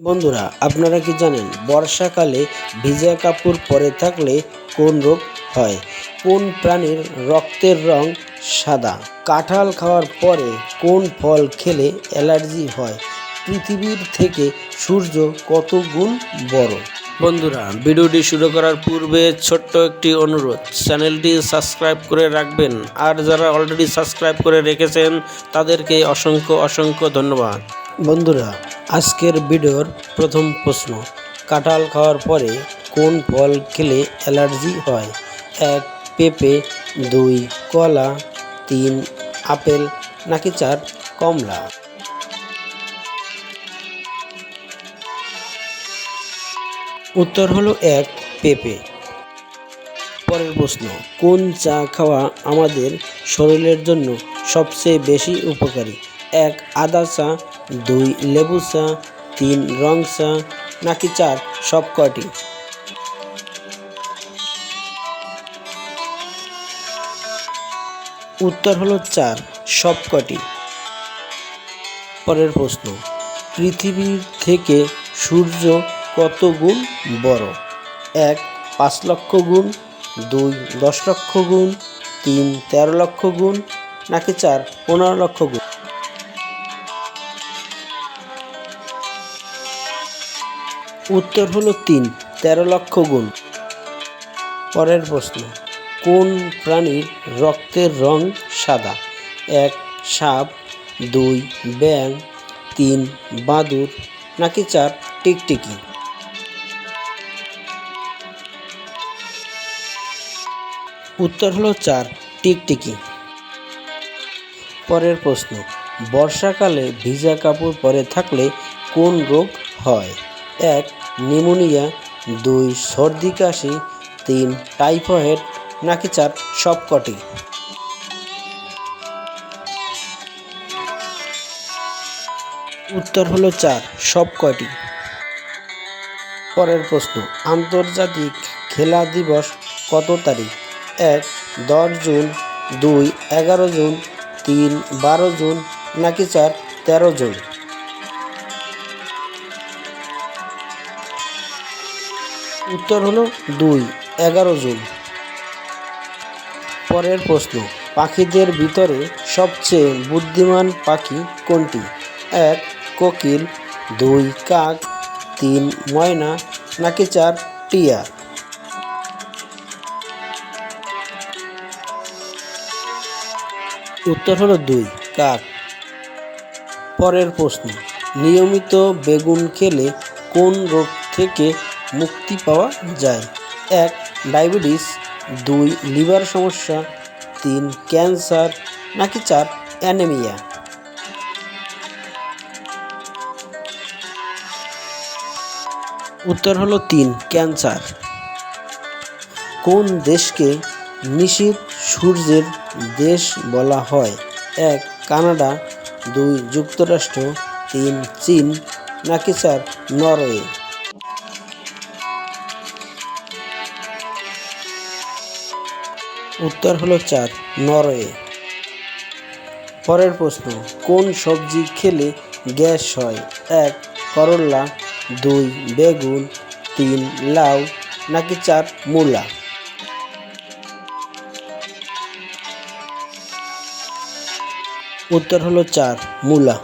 বন্ধুরা, আপনারা কি জানেন বর্ষাকালে ভিজা কাপড় পরে থাকলে কোন রোগ হয়? কোন প্রাণীর রক্তের রং সাদা? কাঁঠাল খাওয়ার পরে কোন ফল খেলে অ্যালার্জি হয়? পৃথিবীর থেকে সূর্য কত গুণ বড়? বন্ধুরা, ভিডিওটি শুরু করার পূর্বে ছোট্ট একটি অনুরোধ, চ্যানেলটি সাবস্ক্রাইব করে রাখবেন। আর যারা অলরেডি সাবস্ক্রাইব করে রেখেছেন, তাদেরকে অসংখ্য অসংখ্য ধন্যবাদ। বন্ধুরা, আজকের ভিডিওর প্রথম প্রশ্ন, কাঁঠাল খাওয়ার পরে কোন ফল খেলে অ্যালার্জি হয়? এক, পেঁপে, দুই, কলা, তিন, আপেল, নাকি চার, কমলা? উত্তর হলো এক, পেঁপে। পরের প্রশ্ন, কোন চা খাওয়া আমাদের শরীরের জন্য সবচেয়ে বেশি উপকারী? এক আদা চা, দুই লেবু চা, তিন রং চা, নাকি চার, সব কয়টি? উত্তর হলো চার, সব কটি পরের প্রশ্ন, পৃথিবীর থেকে সূর্য কত গুণ বড়? এক, পাঁচ লক্ষ গুণ, দুই, দশ লক্ষ গুণ, তিন, তেরো লক্ষ গুণ, নাকি চার, পনেরো লক্ষ গুণ? উত্তর হলো তিন, তেরো লক্ষ গুণ। পরের প্রশ্ন, কোন প্রাণীর রক্তের রং সাদা? এক, সাপ, দুই ব্যাং তিন, বাদুর, নাকি চার, টিকটিকি? উত্তর হলো চার, টিকটিকি। পরের প্রশ্ন, বর্ষাকালে ভিজা কাপড় পরে থাকলে কোন রোগ হয়? এক নিউমোনিয়া দুই সর্দি কাশি, তিন টাইফয়েড, নাকি চার সবকটি। উত্তর হলো চার সব কয়টি পরের প্রশ্ন, আন্তর্জাতিক খেলা দিবস কত তারিখ? এক, দশ জুন, দুই, এগারো জুন, তিন, বারো জুন, নাকি চার, তেরো জুন? উত্তর হলো দুই, এগারো জুন। পরের প্রশ্ন, পাখিদের ভিতরে সবচেয়ে বুদ্ধিমান পাখি কোনটি? এক, কোকিল, দুই, কাক, তিন, ময়না, নাকি চার, টিয়া? উত্তর হলো দুই, কাক। পরের প্রশ্ন, নিয়মিত বেগুন খেলে কোন রোগ থেকে মুক্তি পাওয়া যায়। এক, ডায়াবেটিস। দুই, লিভার সমস্যা। তিন, ক্যান্সার। নাকি চার, অ্যানেমিয়া। উত্তর হলো তিন, ক্যান্সার। কোন দেশকে নিশীত সূর্যের দেশ বলা হয়? এক, কানাডা। দুই, যুক্তরাষ্ট্র। তিন, চীন। নাকি চার, নরওয়ে। উত্তর হলো চার নরওয়ে। পরের প্রশ্ন, কোন সবজি খেলে গ্যাস হয়? এক করল্লা দুই, বেগুন, তিন, লাউ, নাকি চার, মূলা? উত্তর হলো চার, মূলা।